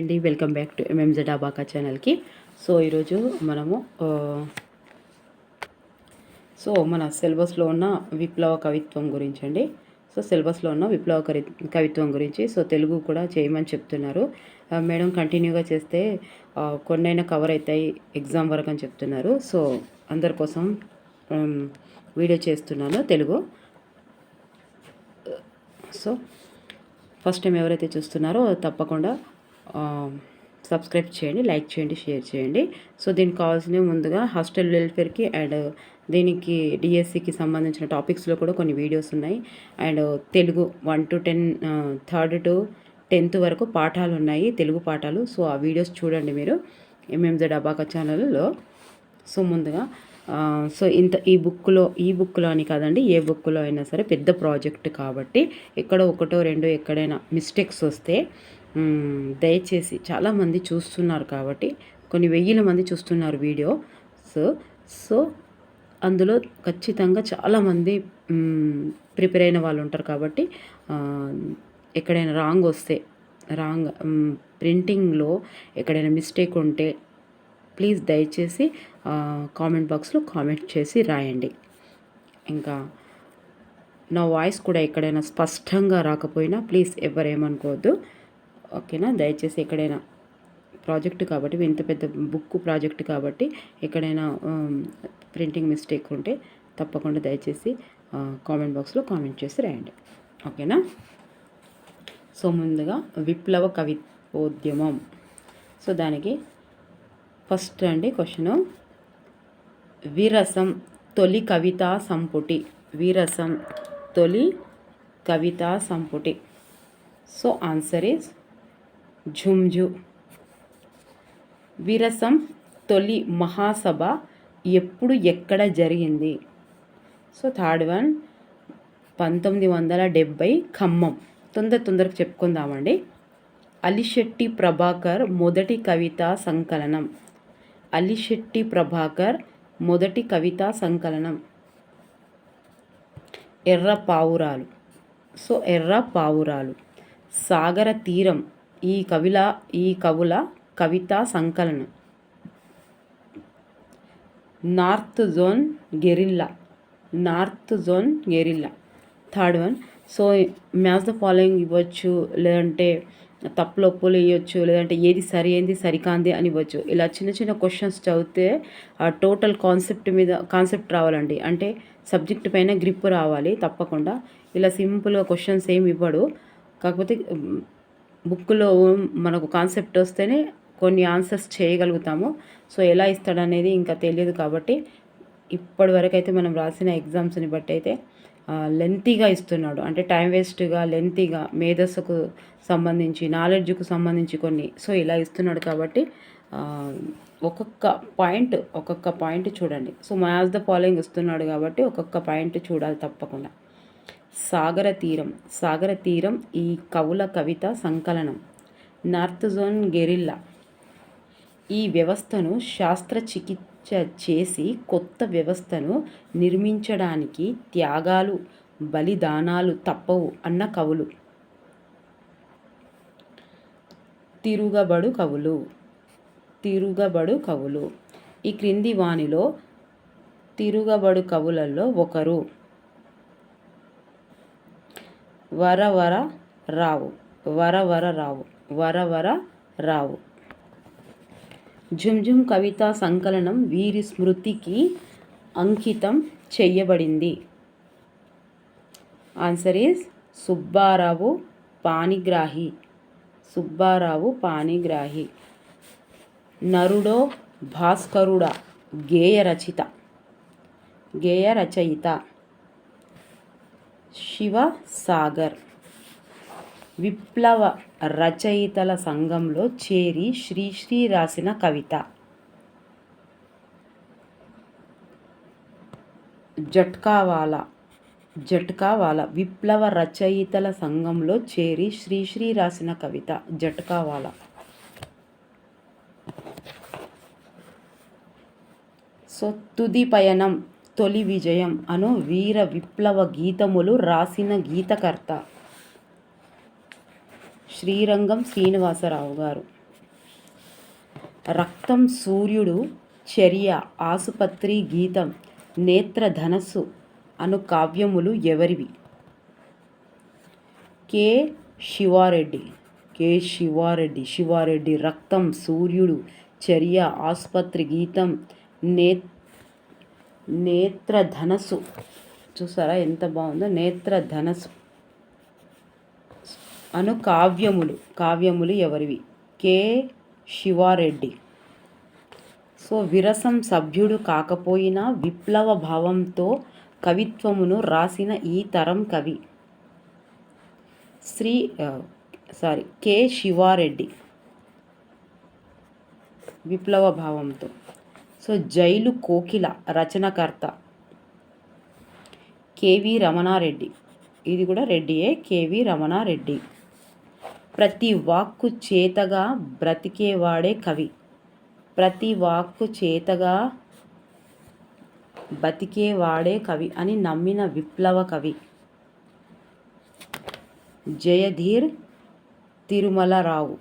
అండి welcome back to MMZ అబాకా ఛానల్కి. సో ఈరోజు మనము సో మన సిలబస్లో ఉన్న విప్లవ కవిత్వం గురించి అండి సో సిలబస్లో ఉన్న విప్లవ కవిత్వం గురించి సో తెలుగు కూడా చేయమని చెప్తున్నారు. మేడం కంటిన్యూగా చేస్తే కొన్నైనా కవర్ అవుతాయి ఎగ్జామ్ వరకు అని చెప్తున్నారు. సో అందరి కోసం వీడియో చేస్తున్నాను తెలుగు. సో ఫస్ట్ టైం ఎవరైతే చూస్తున్నారో తప్పకుండా Um, సబ్స్క్రైబ్ చేయండి లైక్ చేయండి షేర్ చేయండి. సో దీనికి కావాల్సిన ముందుగా హాస్టల్ వెల్ఫేర్కి అండ్ దీనికి డిఎస్సికి సంబంధించిన టాపిక్స్లో కూడా కొన్ని వీడియోస్ ఉన్నాయి. And Telugu one to ten third to tenth వరకు పాఠాలు ఉన్నాయి తెలుగు పాఠాలు. సో ఆ వీడియోస్ చూడండి మీరు ఎంఎంజెడ్ అబాకా ఛానల్లో సో ముందుగా uh, సో ఇంత ఈ బుక్లో ఈ బుక్లో అని కాదండి ఏ బుక్లో అయినా సరే పెద్ద ప్రాజెక్ట్ కాబట్టి ఎక్కడో ఒకటో రెండో ఎక్కడైనా మిస్టేక్స్ వస్తే దయచేసి చాలామంది చూస్తున్నారు కాబట్టి కొన్ని వెయ్యిల మంది చూస్తున్నారు వీడియో. సో సో అందులో ఖచ్చితంగా చాలామంది ప్రిపేర్ అయిన వాళ్ళు ఉంటారు కాబట్టి ఎక్కడైనా రాంగ్ వస్తే రాంగ్ ప్రింటింగ్లో ఎక్కడైనా మిస్టేక్ ఉంటే ప్లీజ్ దయచేసి కామెంట్ బాక్స్లో కామెంట్ చేసి రాయండి. ఇంకా నా వాయిస్ కూడా ఎక్కడైనా స్పష్టంగా రాకపోయినా ప్లీజ్ ఎవరేమనుకోవద్దు. ఓకేనా? దయచేసి ఎక్కడైనా ప్రాజెక్ట్ కాబట్టి ఇంత పెద్ద బుక్ ప్రాజెక్ట్ కాబట్టి ఎక్కడైనా ప్రింటింగ్ మిస్టేక్ ఉంటే తప్పకుండా దయచేసి కామెంట్ బాక్స్లో కామెంట్ చేసి రాయండి. ఓకేనా? సో ముందుగా విప్లవ కవిత్వోద్యమం సో దానికి ఫస్ట్ అండి క్వశ్చను. వీరసం తొలి కవితా సంపుటి. వీరసం తొలి కవితా సంపుటి. So answer is Jhunjhu. Virasam తొలి మహాసభ ఎప్పుడు ఎక్కడ జరిగింది? సో థర్డ్ వన్ పంతొమ్మిది వందల డెబ్భై ఖమ్మం. తొందర తొందరగా చెప్పుకుందామండి. అలిశెట్టి ప్రభాకర్ మొదటి కవితా సంకలనం. అలిశెట్టి ప్రభాకర్ మొదటి కవితా సంకలనం. ఎర్ర పావురాలు. సో ఎర్ర పావురాలు. సాగర తీరం ఈ కవిల ఈ కవుల కవితా సంకలనం. North zone guerrilla. North zone guerrilla. Third one. So match the following ఇవ్వచ్చు లేదంటే తప్పులు ఒప్పులు ఇవ్వచ్చు లేదంటే ఏది సరి ఏంది సరికాంది అని ఇవ్వచ్చు. ఇలా చిన్న చిన్న క్వశ్చన్స్ చదివితే ఆ టోటల్ కాన్సెప్ట్ మీద కాన్సెప్ట్ రావాలండి. అంటే సబ్జెక్ట్ పైన గ్రిప్ రావాలి తప్పకుండా. ఇలా సింపుల్గా క్వశ్చన్స్ ఏమి ఇవ్వడు. కాకపోతే బుక్లో మనకు కాన్సెప్ట్ వస్తేనే కొన్ని ఆన్సర్స్ చేయగలుగుతాము. సో ఎలా ఇస్తాడనేది ఇంకా తెలియదు కాబట్టి ఇప్పటి వరకు అయితే మనం రాసిన ఎగ్జామ్స్ని బట్టి అయితే లెంతీగా ఇస్తున్నాడు. అంటే టైం వేస్ట్గా లెంతీగా మేధస్సుకు సంబంధించి నాలెడ్జ్కు సంబంధించి కొన్ని. సో ఇలా ఇస్తున్నాడు కాబట్టి ఒక్కొక్క పాయింట్ ఒక్కొక్క పాయింట్ చూడండి. సో మ్యాథ్స్ ద ఫాలోయింగ్ ఇస్తున్నాడు కాబట్టి ఒక్కొక్క పాయింట్ చూడాలి తప్పకుండా. సాగర తీరం. సాగర తీరం ఈ కవుల కవిత సంకలనం. North zone guerrilla. ఈ వ్యవస్థను శాస్త్రచికిత్స చేసి కొత్త వ్యవస్థను నిర్మించడానికి త్యాగాలు బలిదానాలు తప్పవు అన్న కవులు. తిరుగబడు కవులు. తిరుగబడు కవులు. ఈ క్రింది వానిలో తిరుగబడు కవులలో ఒకరు. వరవర రావు. వరవర రావు. వరవర రావు. జుంజుం కవితా సంకలనం వీరి స్మృతికి అంకితం చెయ్యబడింది. Answer is Subbarao Panigrahi. Subbarao Panigrahi. నరుడో భాస్కరుడా గేయ రచిత. గేయ రచయిత. శివ సాగర్ విప్లవ రచయితల సంఘంలో చేరి శ్రీశ్రీ రాసిన కవిత. జట్కావాలా జట్కావాలా విప్లవ రచయితల సంఘంలో చేరి శ్రీశ్రీ రాసిన కవిత. జట్కావాలా. సో తుది పయనం తొలి విజయం అను వీర విప్లవ గీతములు రాసిన గీతకర్త శ్రీరంగం శ్రీనివాసరావు గారు. రక్తం సూర్యుడు చర్య ఆసుపత్రి గీతం నేత్రధనస్సు అను కావ్యములు ఎవరివి? కె. శివారెడ్డి. కె. శివారెడ్డి. శివారెడ్డి రక్తం సూర్యుడు చర్య ఆసుపత్రి గీతం నే నేత్రధనసు చూసారా ఎంత బాగుందో? నేత్రధనస్సు. అను కావ్యములు. కావ్యములు ఎవరివి? కే. శివారెడ్డి. సో విరసం సభ్యుడు కాకపోయినా విప్లవ భావంతో కవిత్వమును రాసిన ఈ తరం కవి. Shri sorry K. శివారెడ్డి. విప్లవ భావంతో. సో జైలు కోకిల రచనకర్త కేవి రమణారెడ్డి. ఇది కూడా రెడ్డియే కేవి రమణారెడ్డి. ప్రతి వాక్కు చేతగా బ్రతికేవాడే కవి. ప్రతి వాక్కు చేతగా బతికేవాడే కవి అని నమ్మిన విప్లవ కవి. జయధీర్ తిరుమలరావు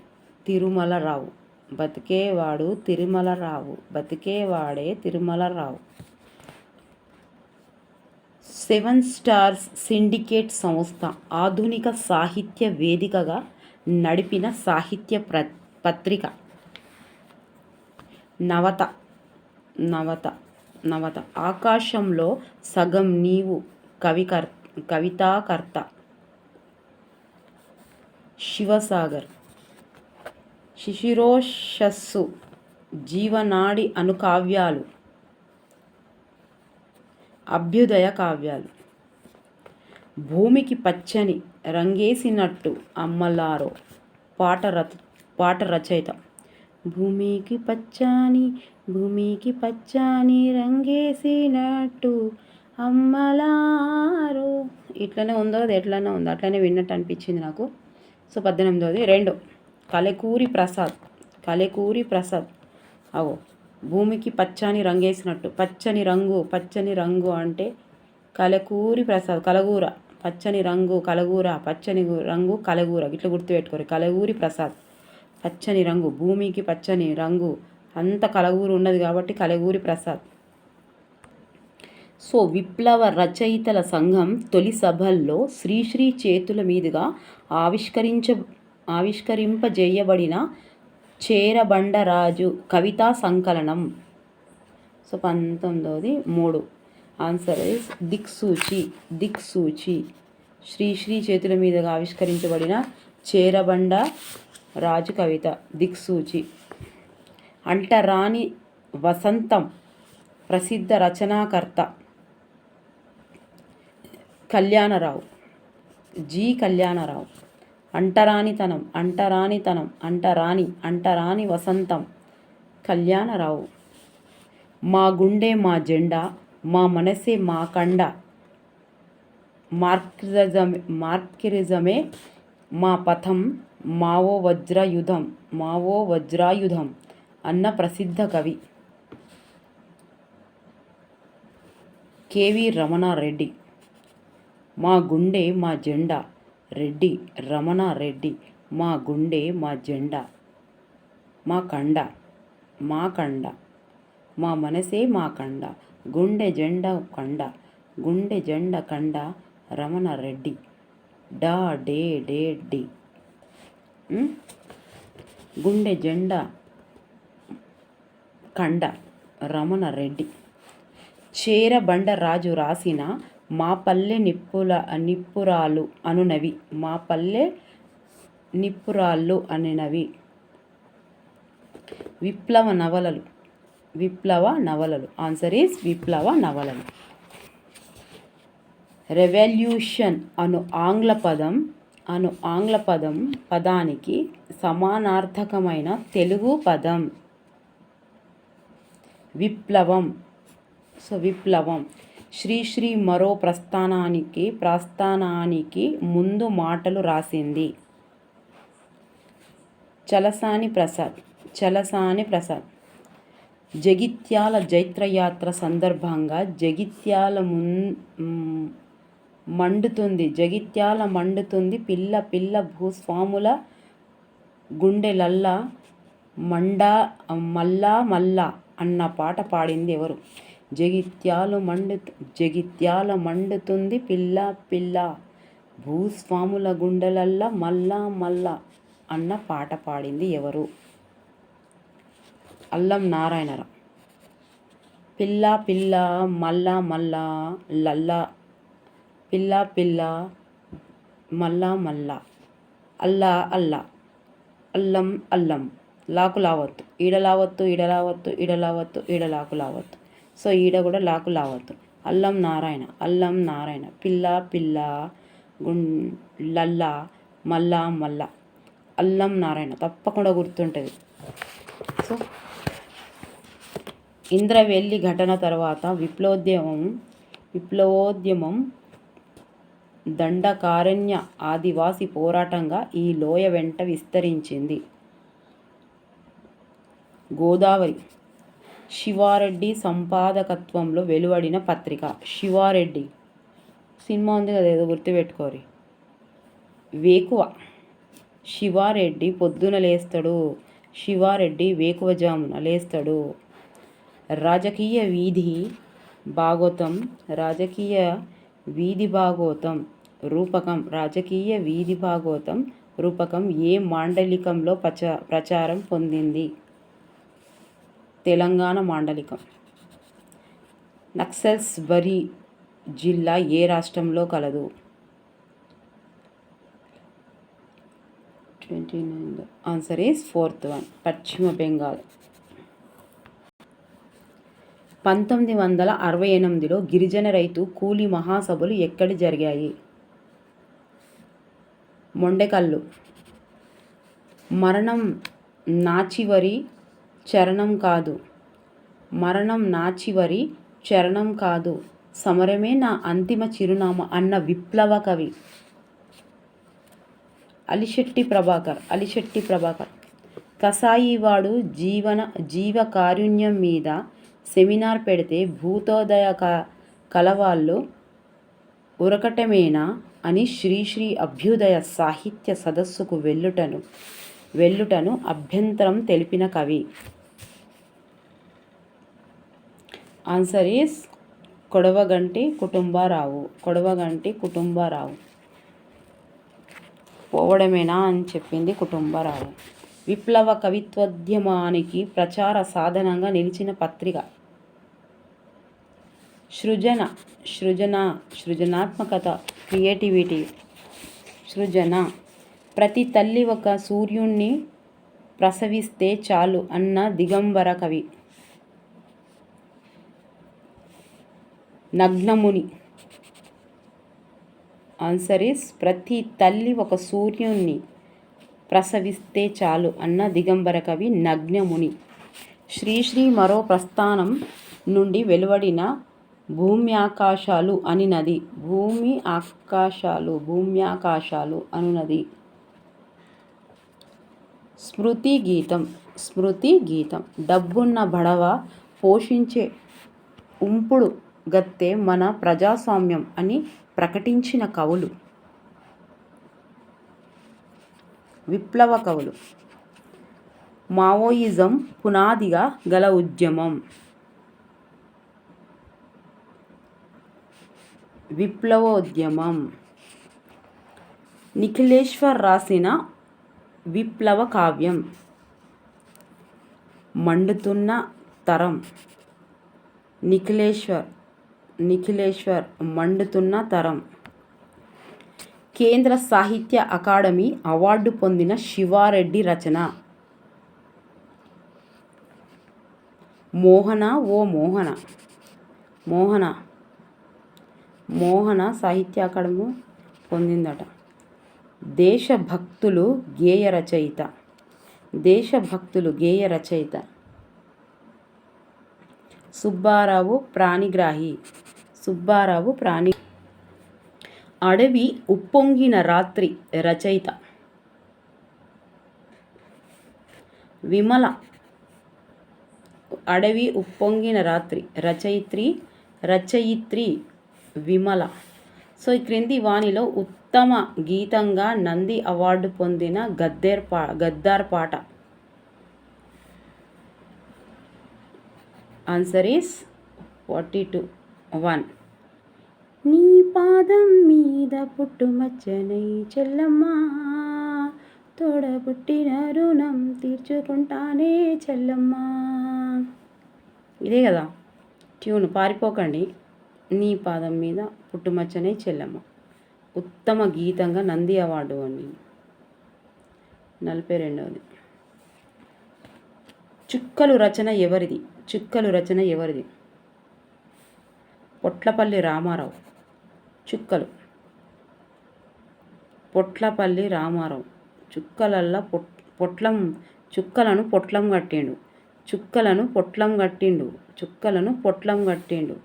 తిరుమలరావు. బతికేవాడు తిరుమలరావు. బతికేవాడే తిరుమలరావు. సెవెన్ స్టార్స్ సిండికేట్ సంస్థ ఆధునిక సాహిత్య వేదికగా నడిపిన సాహిత్య ప్ర పత్రిక. నవత నవత నవత. ఆకాశంలో సగం నీవు కవికర్ కవితాకర్త. శివసాగర్. శిశిరోషస్సు జీవనాడి అను కావ్యాలు అభ్యుదయ కావ్యాలు. భూమికి పచ్చని రంగేసినట్టు అమ్మలారో పాట రచ పాట రచయిత. భూమికి పచ్చని భూమికి పచ్చని రంగేసినట్టు అమ్మలారో. ఇట్లనే ఉందో అది ఎట్లనే ఉందో అట్లనే విన్నట్టు అనిపించింది నాకు. సో పద్దెనిమిదోది రెండు. కలెకూరి ప్రసాద్ కలెకూరి ప్రసాద్. అవో భూమికి పచ్చని రంగేసినట్టు. పచ్చని రంగు పచ్చని రంగు అంటే కలకూరి ప్రసాద్ కలగూర. పచ్చని రంగు కలగూర పచ్చని రంగు కలగూర. ఇట్లా గుర్తుపెట్టుకోరు. కలగూరి ప్రసాద్. పచ్చని రంగు భూమికి పచ్చని రంగు. అంత కలగూరు ఉన్నది కాబట్టి కలగూరి ప్రసాద్. సో విప్లవ రచయితల సంఘం తొలి సభల్లో శ్రీశ్రీ చేతుల మీదుగా ఆవిష్కరించ ఆవిష్కరింపజేయబడిన చేరబండరాజు కవితా సంకలనం. సో పంతొమ్మిదవది మూడు. ఆన్సర్ ఇస్ దిక్సూచి దిక్సూచి. శ్రీశ్రీ చేతుల మీదుగా ఆవిష్కరించబడిన చేరబండ రాజు కవిత దిక్సూచి. అంటరాని వసంతం ప్రసిద్ధ రచనాకర్త కళ్యాణరావు జి. కళ్యాణరావు. అంటరానితనం అంటరానితనం అంటరాని అంటరాని వసంతం. కళ్యాణరావు మా గుండె మా జెండా మా మనసే మా కండ. మార్కిజమే మార్కిరిజమే మా పథం మావో వజ్రాయుధం మావో వజ్రాయుధం అన్న ప్రసిద్ధ కవి. కేవి రమణారెడ్డి మా గుండె మా జెండా. రెడ్డి రమణారెడ్డి మా గుండె మా జెండా మా కండ మా కండ మా మనసే మా కండ గుండె జెండ కండ గుండె జెండ కండ రమణారెడ్డి డా డే డే డి గుండె జెండ కండ రమణారెడ్డి చేరబండరాజు రాసిన మా పల్లె నిప్పుల నిప్పురాలు అనునవి. మా పల్లె నిప్పురాళ్ళు అనినవి. విప్లవ నవలలు. విప్లవ నవలలు. ఆన్సర్ ఈస్ విప్లవ నవలలు. రెవల్యూషన్ అను ఆంగ్ల పదం అను ఆంగ్ల పదం పదానికి సమానార్థకమైన తెలుగు పదం. విప్లవం. సో విప్లవం. శ్రీశ్రీ మరో ప్రస్థానానికి ప్రస్థానానికి ముందు మాటలు రాసింది. చలసాని ప్రసాద్ చలసాని ప్రసాద్. జగిత్యాల జైత్రయాత్ర సందర్భంగా జగిత్యాల మున్ మండుతుంది. జగిత్యాల మండుతుంది పిల్ల పిల్ల భూస్వాముల గుండెలల్లా మండా మల్లా మల్లా అన్న పాట పాడింది ఎవరు? జగిత్యాలు మండు జగిత్యాల మండుతుంది పిల్ల పిల్ల. భూస్వాముల గుండెలల్లా మల్లా మల్లా అన్న పాట పాడింది ఎవరు? అల్లం నారాయణరావు. పిల్ల పిల్ల మల్లా మల్లా లల్లా. పిల్ల పిల్ల మల్లా మల్లా. అల్లా అల్లా. అల్లం అల్లం. లాకు లావత్తు. ఈడలావత్తు ఈడలావత్తు ఈడలావత్తు ఈడలాకు ఈడ లావత్తు. సో ఈడ కూడా లాకు లావద్దు. అల్లం నారాయణ అల్లం నారాయణ పిల్ల పిల్ల గుం లల్లా మల్లా మల్లా. అల్లం నారాయణ తప్పకుండా గుర్తుంటుంది. సో ఇంద్రవెల్లి ఘటన తర్వాత విప్లవోద్యమం విప్లవోద్యమం దండకారణ్య ఆదివాసి పోరాటంగా ఈ లోయ వెంట విస్తరించింది. గోదావరి శివారెడ్డి సంపాదకత్వంలో వెలువడిన పత్రిక. శివారెడ్డి. సినిమా ఉంది కదా ఏదో గుర్తుపెట్టుకోరి. వేకువ. శివారెడ్డి పొద్దున లేస్తాడు. శివారెడ్డి వేకువజామున లేస్తాడు. రాజకీయ వీధి భాగోతం రాజకీయ వీధి భాగోతం రూపకం రాజకీయ వీధి భాగోతం రూపకం ఏ మాండలికంలో ప్రచా ప్రచారం పొందింది? తెలంగాణ మాండలికం. నక్సల్స్ బరి జిల్లా ఏ రాష్ట్రంలో కలదు? Twenty nine answer is fourth one Paschim Bengal. పంతొమ్మిది వందల అరవై ఎనిమిదిలో గిరిజన రైతు కూలీ మహాసభలు ఎక్కడ జరిగాయి? మొండెకల్లు. మరణం నాచివరి చరణం కాదు. మరణం నా చివరి చరణం కాదు. సమరమే నా అంతిమ చిరునామా అన్న విప్లవ కవి. అలిశెట్టి ప్రభాకర్ అలిశెట్టి ప్రభాకర్. కసాయివాడు జీవన జీవ కారుణ్యం మీద సెమినార్ పెడితే భూతోదయ క కలవాళ్ళు ఉరకటమేనా అని శ్రీశ్రీ అభ్యుదయ సాహిత్య సదస్సుకు వెళ్ళుటను వెళ్ళుటను అభ్యంతరం తెలిపిన కవి. ఆన్సర్ ఈస్ కొడవగంటి కుటుంబారావు కొడవగంటి కుటుంబారావు పోవడమేనా అని చెప్పింది కుటుంబరావు. విప్లవ కవిత్వోద్యమానికి ప్రచార సాధనంగా నిలిచిన పత్రిక. సృజన సృజన సృజనాత్మకత క్రియేటివిటీ. సృజన ప్రతి తల్లి ఒక సూర్యుణ్ణి ప్రసవిస్తే చాలు అన్న దిగంబర కవి. నగ్నముని. ఆన్సర్ ఇస్ ప్రతి తల్లి ఒక సూర్యుణ్ణి ప్రసవిస్తే చాలు అన్న దిగంబర కవి నగ్నముని. శ్రీశ్రీ మరో ప్రస్థానం నుండి వెలువడిన భూమి ఆకాశాలు అని నది భూమి ఆకాశాలు భూమి ఆకాశాలు అనునది. స్మృతి గీతం స్మృతి గీతం. డబ్బున్న బడవ పోషించే ఉంపుడు గత్తె మన ప్రజాస్వామ్యం అని ప్రకటించిన కవులు. విప్లవ కవులు. మావోయిజం పునాదిగా గల ఉద్యమం. విప్లవోద్యమం. నిఖిలేశ్వర్ రాసిన విప్లవ కావ్యం. మండుతున్న తరం. నిఖిలేశ్వర్. నిఖిలేశ్వర్ మండుతున్న తరం. కేంద్ర సాహిత్య అకాడమీ అవార్డు పొందిన శివారెడ్డి రచన. మోహన ఓ మోహన. మోహన. మోహన సాహిత్య అకాడమీ పొందిందట. దేశభక్తులు గేయ రచయిత. దేశభక్తులు గేయ రచయిత. సుబ్బారావు ప్రాణిగ్రాహి. సుబ్బారావు ప్రాణి. అడవి ఉప్పొంగిన రాత్రి రచయిత. విమల. అడవి ఉప్పొంగిన రాత్రి రచయిత్రి రచయిత్రి విమల. సో ఈ క్రింది వాణిలో ఉత్తమ గీతంగా నంది అవార్డు పొందిన గద్దెర్ పా గద్దార్ పాట. Answer is forty two one నీ పాదం మీద పుట్టుమచ్చనై చెల్లమ్మా తోడబుట్టిన రుణం తీర్చుకుంటానే చెల్లమ్మా. ఇదే కదా. ట్యూన్ పారిపోకండి. నీ పాదం మీద పుట్టుమచ్చనే చెల్లమ్మ. ఉత్తమ గీతంగా నంది అవార్డు అండి. నలభై రెండవది. చుక్కలు రచన ఎవరిది? చుక్కలు రచన ఎవరిది? పొట్లపల్లి రామారావు. చుక్కలు. పొట్లపల్లి రామారావు. చుక్కలల్లా పొట్ పొట్లం చుక్కలను పొట్లం కట్టిండు. చుక్కలను పొట్లం కట్టిండు. చుక్కలను పొట్లం కట్టిండు.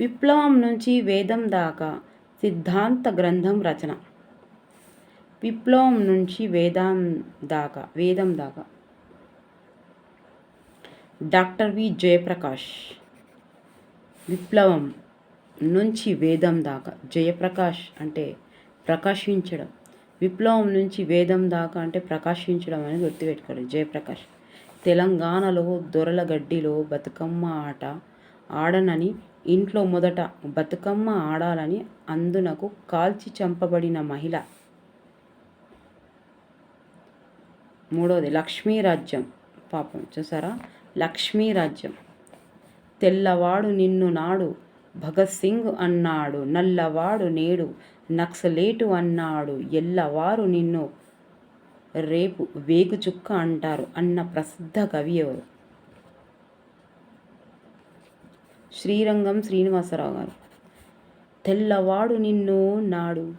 విప్లవం నుంచి వేదం దాకా సిద్ధాంత గ్రంథం రచన. విప్లవం నుంచి వేదం దాకా వేదం దాకా. Doctor V. జయప్రకాష్. విప్లవం నుంచి వేదం దాకా. జయప్రకాష్ అంటే ప్రకాశించడం. విప్లవం నుంచి వేదం దాకా అంటే ప్రకాశించడం అని గుర్తుపెట్టుకోండి. జయప్రకాష్. తెలంగాణలో దొరల గడ్డిలో బతుకమ్మ ఆట ఆడనని ఇంట్లో మొదట బతుకమ్మ ఆడాలని అందునకు కాల్చి చంపబడిన మహిళ. మూడవది లక్ష్మీరాజ్యం పాపం చూసారా? లక్ష్మీరాజ్యం తెల్లవాడు నిన్ను నాడు భగత్ సింగ్ అన్నాడు నల్లవాడు నేడు నక్సలేటు అన్నాడు ఎల్లవారు నిన్ను రేపు వేగుచుక్క అంటారు అన్న ప్రసిద్ధ కవి ఎవరు? శ్రీరంగం శ్రీనివాసరావు గారు. తెల్లవాడు నిన్ను నాడు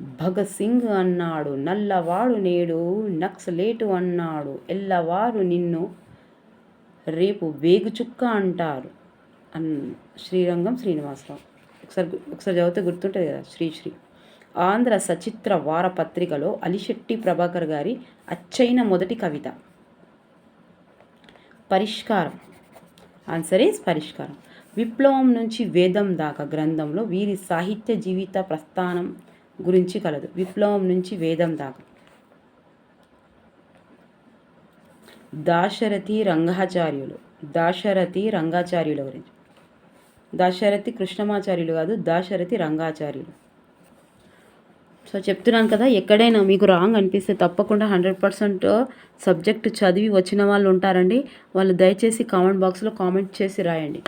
భగత్ సింగ్ అన్నాడు నల్లవాడు నేడు నక్సలేటు అన్నాడు ఎల్లవారు నిన్ను రేపు వేగుచుక్క అంటారు. అన్ శ్రీరంగం శ్రీనివాసరావు. ఒకసారి ఒకసారి చదివితే గుర్తుంటుంది కదా శ్రీశ్రీ ఆంధ్ర సచిత్ర వారపత్రికలో అలిశెట్టి ప్రభాకర్ గారి అచ్చైన మొదటి కవిత. పరిష్కారం. ఆన్సర్ ఈజ్ పరిష్కారం. విప్లవం నుంచి వేదం దాకా గ్రంథంలో వీరి సాహిత్య జీవిత ప్రస్థానం గురించి కలదు. విప్లవం నుంచి వేదం దాకా. దాశరథి రంగాచార్యులు. దాశరథి రంగాచార్యుల గురించి. దాశరథి కృష్ణమాచార్యులు కాదు దాశరథి రంగాచార్యులు. సో చెప్తున్నాను కదా ఎక్కడైనా మీకు రాంగ్ అనిపిస్తే తప్పకుండా హండ్రెడ్ పర్సెంట్ సబ్జెక్ట్ చదివి వచ్చిన వాళ్ళు ఉంటారండి. వాళ్ళు దయచేసి కామెంట్ బాక్స్లో కామెంట్ చేసి రాయండి.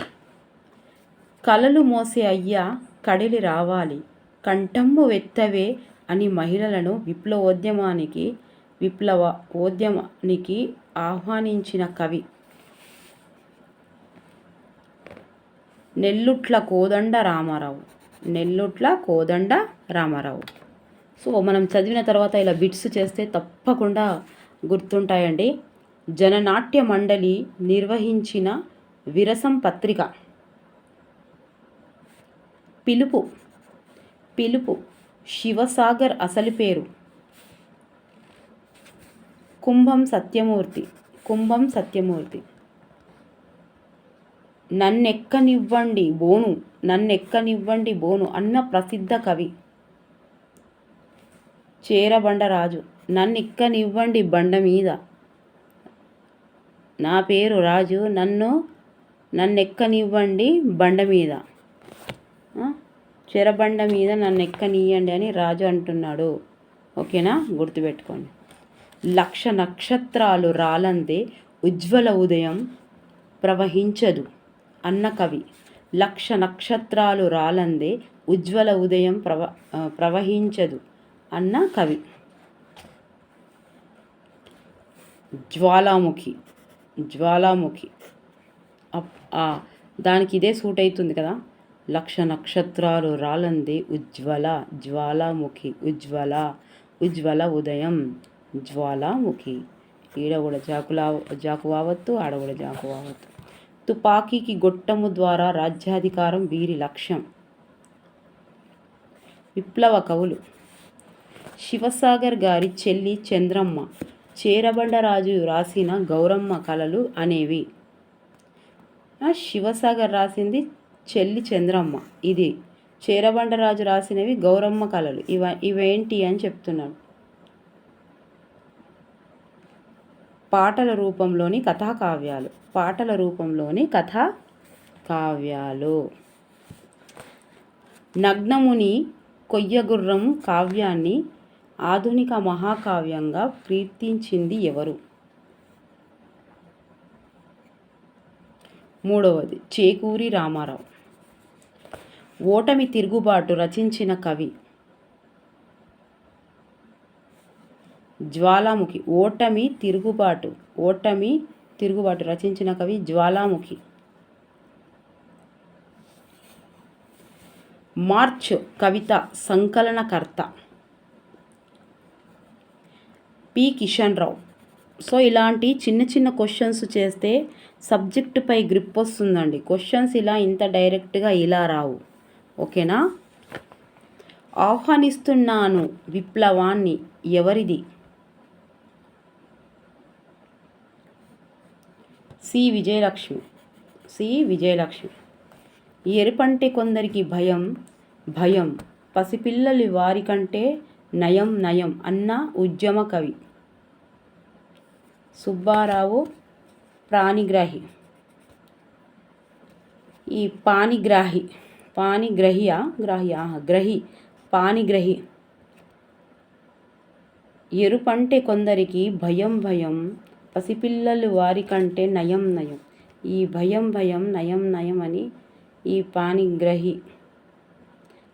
కలలు మోసే అయ్యా కడిలి రావాలి. కంఠంబు వెత్తవే అని మహిళలను విప్లవోద్యమానికి విప్లవ ఉద్యమానికి ఆహ్వానించిన కవి. నెల్లుట్ల కోదండ రామారావు. నెల్లుట్ల కోదండ రామారావు. సో మనం చదివిన తర్వాత ఇలా బిట్స్ చేస్తే తప్పకుండా గుర్తుంటాయండి. జననాట్య మండలి నిర్వహించిన విరసం పత్రిక. పిలుపు. పిలుపు. శివసాగర్ అసలు పేరు. కుంభం సత్యమూర్తి కుంభం సత్యమూర్తి. నన్నెక్కనివ్వండి బోను నన్నెక్కనివ్వండి బోను అన్న ప్రసిద్ధ కవి. చేరబండరాజు నన్నెక్కనివ్వండి బండ మీద నా పేరు రాజు నన్ను నన్నెక్కనివ్వండి బండ మీద చెరబండ మీద నన్ను ఎక్కనియ్యండి అని రాజు అంటున్నాడు. ఓకేనా? గుర్తుపెట్టుకోండి. లక్ష నక్షత్రాలు రాలందే ఉజ్వల ఉదయం ప్రవహించదు అన్న కవి. లక్ష నక్షత్రాలు రాలందే ఉజ్వల ఉదయం ప్రవ ప్రవహించదు అన్న కవి. జ్వాలాముఖి జ్వాలాముఖి. దానికి ఇదే సూట్ అవుతుంది కదా? లక్ష నక్షత్రాలు రాలందే ఉజ్వల జ్వాలాముఖి ఉజ్వల ఉజ్వల ఉదయం. జ్వాలాముఖి. ఈడ కూడా జాకులా జాకువావత్తు ఆడ కూడా జాకు తుపాకీకి గొట్టము ద్వారా రాజ్యాధికారం వీరి లక్ష్యం. విప్లవ కవులు. శివసాగర్ గారి చెల్లి చంద్రమ్మ. చేరబండరాజు రాసిన గౌరమ్మ కళలు అనేవి. శివసాగర్ రాసింది చెల్లి చంద్రమ్మ. ఇది చేరబండరాజు రాసినవి గౌరమ్మ కళలు. ఇవ ఇవేంటి అని చెప్తున్నాడు. పాటల రూపంలోని కథా కావ్యాలు పాటల రూపంలోని కథా కావ్యాలు నగ్నముని కొయ్యగుర్రం కావ్యాన్ని ఆధునిక మహాకావ్యంగా కీర్తించింది ఎవరు? మూడవది చేకూరి రామారావు. ఓటమి తిరుగుబాటు రచించిన కవి జ్వాలాముఖి ఓటమి తిరుగుబాటు ఓటమి తిరుగుబాటు రచించిన కవి జ్వాలాముఖి. మార్చ్ కవిత సంకలనకర్త. పి. కిషన్ రావు సో ఇలాంటి చిన్న చిన్న క్వశ్చన్స్ చేస్తే సబ్జెక్టుపై గ్రిప్ వస్తుందండి. క్వశ్చన్స్ ఇలా ఇంత డైరెక్ట్గా ఇలా రావు. ఓకేనా? ఆహ్వానిస్తున్నాను విప్లవాన్ని ఎవరిది? సి విజయలక్ష్మి. సి విజయలక్ష్మి. ఎరుపంటే కొందరికి భయం భయం. పసిపిల్లలు వారికంటే నయం నయం అన్న ఉద్యమ కవి. సుబ్బారావు ప్రాణిగ్రాహి. ఈ పానిగ్రాహి పాణిగ్రహియ? గ్రాహి గ్రహి పానిగ్రహి ఎరుపంటే కొందరికి భయం భయం. పసిపిల్లలు వారికంటే నయం నయం. ఈ భయం భయం నయం నయం అని ఈ పానిగ్రహి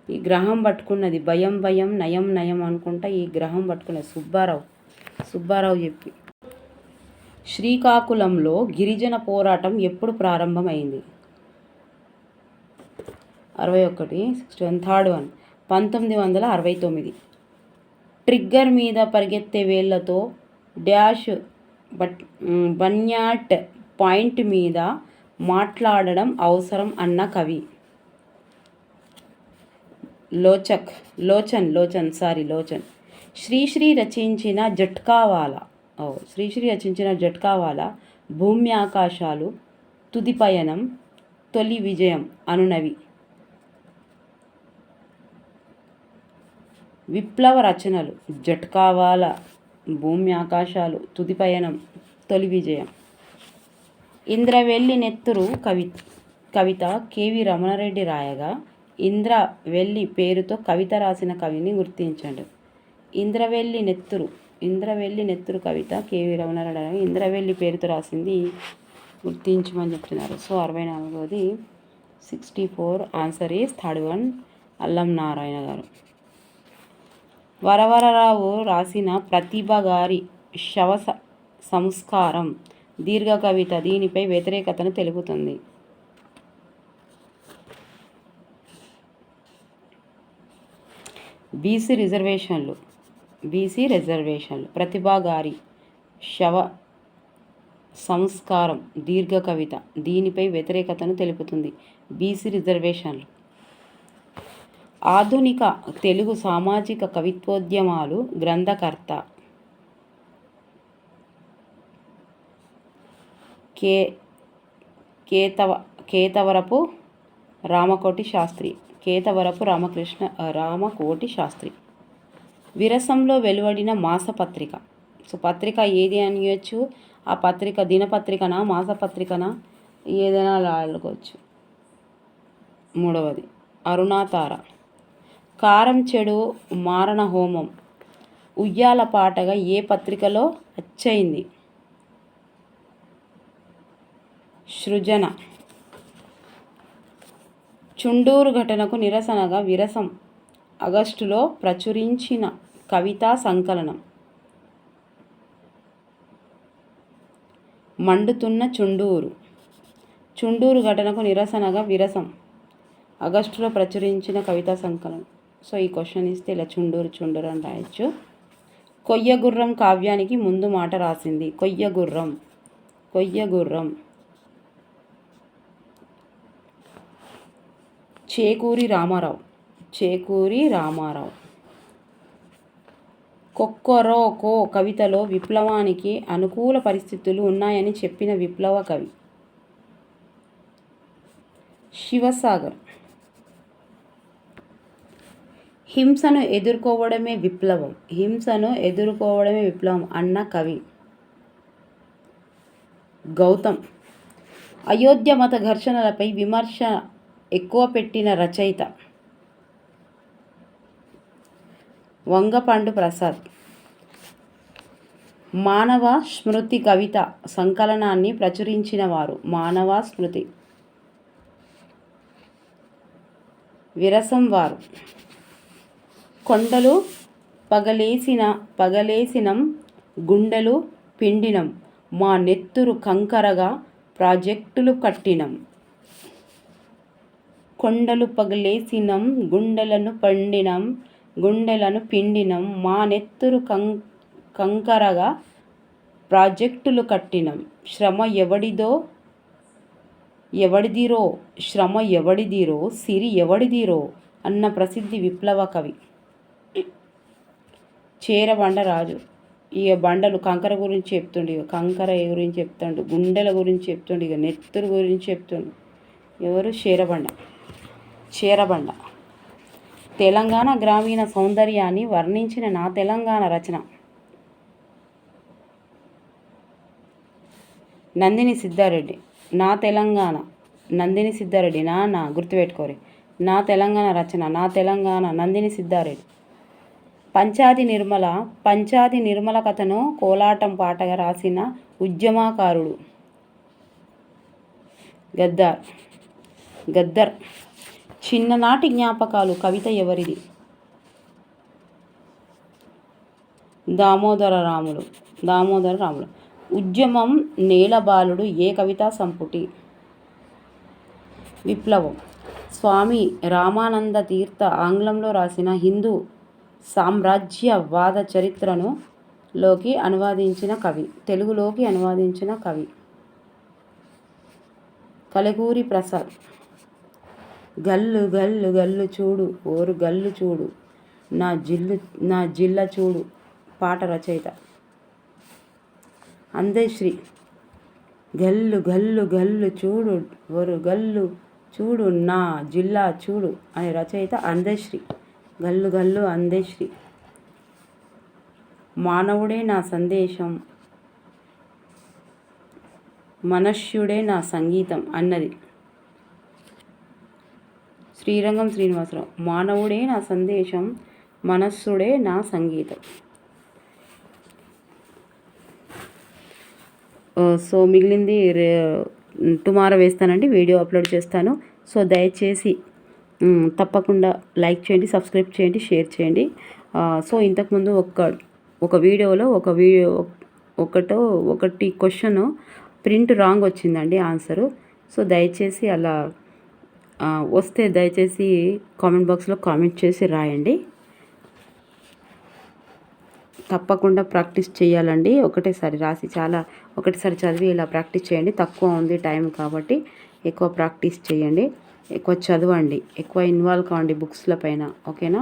ఈ గ్రహం పట్టుకున్నది భయం భయం నయం నయం అనుకుంటా ఈ గ్రహం పట్టుకున్నది సుబ్బారావు సుబ్బారావు చెప్పి. శ్రీకాకుళంలో గిరిజన పోరాటం ఎప్పుడు ప్రారంభమైంది? అరవై ఒకటి సిక్స్టీ వన్ థర్డ్ వన్ పంతొమ్మిది వందల అరవై తొమ్మిది. ట్రిగ్గర్ మీద పరిగెత్తే వేళ్ళతో డ్యాష్ బట్ బన్యాట్ పాయింట్ మీద మాట్లాడడం అవసరం అన్న కవి. లోచక్ లోచన్ లోచన్ సారీ లోచన్. శ్రీశ్రీ రచించిన జట్కావాల ఓ శ్రీశ్రీ రచించిన జట్కావాల భూమి ఆకాశాలు తుది పయనం తొలి విజయం అనునవి విప్లవ రచనలు జట్కావాల. భూమి ఆకాశాలు తుది పయనం తొలి విజయం. ఇంద్రవెల్లి నెత్తురు కవి కవిత కేవి రమణారెడ్డి రాయగా ఇంద్రవెల్లి పేరుతో కవిత రాసిన కవిని గుర్తించండి. ఇంద్రవెల్లి నెత్తురు ఇంద్రవెల్లి నెత్తురు కవిత కేవి రమణారెడ్డి ఇంద్రవెల్లి పేరుతో రాసింది గుర్తించమని చెప్తున్నారు. సో అరవై నాలుగోది sixty four answer is third one Allam Narayana garu. Varavara Rao రాసిన ప్రతిభ గారి శవ సంస్కారం దీర్ఘ కవిత దీనిపై వ్యతిరేకతను తెలుపుతుంది. బీసీ రిజర్వేషన్లు బీసీ రిజర్వేషన్లు ప్రతిభా గారి శవ సంస్కారం దీర్ఘ కవిత దీనిపై వ్యతిరేకతను తెలుపుతుంది. బీసీ రిజర్వేషన్లు ఆధునిక తెలుగు సామాజిక కవిత్వోద్యమాలు గ్రంథకర్త కే కేతవ కేతవరపు రామకోటి శాస్త్రి కేతవరపు రామకృష్ణ రామకోటి శాస్త్రి. విరసంలో వెలువడిన మాసపత్రిక. సో పత్రిక ఏది అనియొచ్చు ఆ పత్రిక దినపత్రికనా మాసపత్రికనా? ఏదైనా లాడుకోవచ్చు మూడవది అరుణాతార. కారం చెడు మారణ హోమం. ఉయ్యాల పాటగా ఏ పత్రికలో అచ్చయింది? సృజన. చుండూరు ఘటనకు నిరసనగా విరసం. ఆగస్టులో ప్రచురించిన కవితా సంకలనం. మండుతున్న చుండూరు. చుండూరు ఘటనకు నిరసనగా విరసం. ఆగస్టులో ప్రచురించిన కవితా సంకలనం. సో ఈ క్వశ్చన్ ఇస్తే ఇలా చుండూరు చుండూరు అని రాయొచ్చు. కొయ్యగుర్రం కావ్యానికి ముందు మాట రాసింది. కొయ్యగుర్రం. కొయ్యగుర్రం. చేకూరి రామారావు. చేకూరి రామారావు. కొక్కరోకో కవితలో విప్లవానికి అనుకూల పరిస్థితులు ఉన్నాయని చెప్పిన విప్లవ కవి. శివసాగర్. హింసను ఎదుర్కోవడమే విప్లవం. హింసను ఎదుర్కోవడమే విప్లవం అన్న కవి గౌతమ్. అయోధ్య మత ఘర్షణలపై విమర్శ ఎక్కువ పెట్టిన రచయిత వంగపండు ప్రసాద్. మానవ స్మృతి కవిత సంకలనాన్ని ప్రచురించిన వారు మానవ స్మృతి. విరసం వారు. కొండలు పగలేసిన పగలేసినం గుండెలు పిండినం. మా నెత్తురు కంకరగా ప్రాజెక్టులు కట్టినం. కొండలు పగలేసినం గుండెలను పండినం గుండెలను పిండినం. మా నెత్తురు కం కంకరగా ప్రాజెక్టులు కట్టినం. శ్రమ ఎవడిదో ఎవడిదిరో శ్రమ ఎవడిదిరో సిరి ఎవడిదిరో అన్న ప్రసిద్ధి విప్లవ కవి. చీరబండ రాజు ఇక బండలు కంకర గురించి చెప్తుండు ఇక కంకర గురించి చెప్తుండు గుండెల గురించి చెప్తుండు ఇక నెత్తురు గురించి చెప్తుండు. ఎవరు? చీరబండ. చీరబండ. తెలంగాణ గ్రామీణ సౌందర్యాన్ని వర్ణించిన నా తెలంగాణ రచన. నందిని సిద్ధారెడ్డి. నా తెలంగాణ. నందిని సిద్ధారెడ్డి నా నా గుర్తుపెట్టుకోరి. నా తెలంగాణ రచన నా తెలంగాణ నందిని సిద్ధారెడ్డి. పంచాది నిర్మల పంచాది నిర్మల కథను కోలాటం పాటగా రాసిన ఉద్యమకారుడు గద్దర్. గద్దర్. చిన్ననాటి జ్ఞాపకాలు కవిత ఎవరిది? దామోదర రాముడు. దామోదర రాముడు. ఉద్యమం నేలబాలుడు ఏ కవితా సంపుటి? విప్లవం. స్వామి రామానంద తీర్థ ఆంగ్లంలో రాసిన హిందూ సామ్రాజ్యవాద చరిత్రను లోకి అనువాదించిన కవి తెలుగులోకి అనువాదించిన కవి. కలగూరి ప్రసాద్. గల్లు గల్లు గల్లు చూడు ఓరు గల్లు చూడు నా జిల్లు నా జిల్ల చూడు పాట రచయిత. అందశ్రీ. గల్లు గల్లు గల్లు చూడు ఓరు గల్లు చూడు నా జిల్లా చూడు అనే రచయిత అందశ్రీ. గల్లు గల్లు అందశ్రీ. మానవుడే నా సందేశం మనుష్యుడే నా సంగీతం అన్నది. శ్రీరంగం శ్రీనివాసరావు మానవుడే నా సందేశం మనస్సుడే నా సంగీతం. సో మిగిలింది టుమారో వేస్తానండి వీడియో అప్లోడ్ చేస్తాను. సో దయచేసి తప్పకుండా లైక్ చేయండి సబ్స్క్రైబ్ చేయండి షేర్ చేయండి. సో ఇంతకుముందు ఒక ఒక వీడియోలో ఒక వీడియో ఒకటో ఒకటి క్వశ్చన్ ప్రింట్ రాంగ్ వచ్చిందండి ఆన్సరు. సో దయచేసి అలా వస్తే దయచేసి కామెంట్ బాక్స్లో కామెంట్ చేసి రాయండి. తప్పకుండా ప్రాక్టీస్ చేయాలండి. ఒకటేసారి రాసి చాలా ఒకటేసారి చదివి ఇలా ప్రాక్టీస్ చేయండి. తక్కువ ఉంది టైం కాబట్టి ఎక్కువ ప్రాక్టీస్ చేయండి. ఎక్కువ చదవండి. ఎక్కువ ఇన్వాల్వ్ కావండి బుక్స్ల పైన ఓకేనా?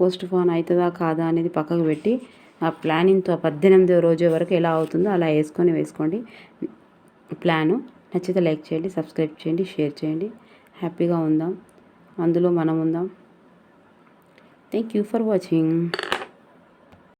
పోస్ట్ ఫోన్ అవుతుందా కాదా అనేది పక్కకు పెట్టి ఆ ప్లానింగ్తో పద్దెనిమిదో రోజు వరకు ఎలా అవుతుందో అలా వేసుకొని వేసుకోండి. ప్లాను నచ్చితే లైక్ చేయండి సబ్స్క్రైబ్ చేయండి షేర్ చేయండి. హ్యాపీగా ఉందాం. అందులో మనం ఉందాం. Thank you for watching.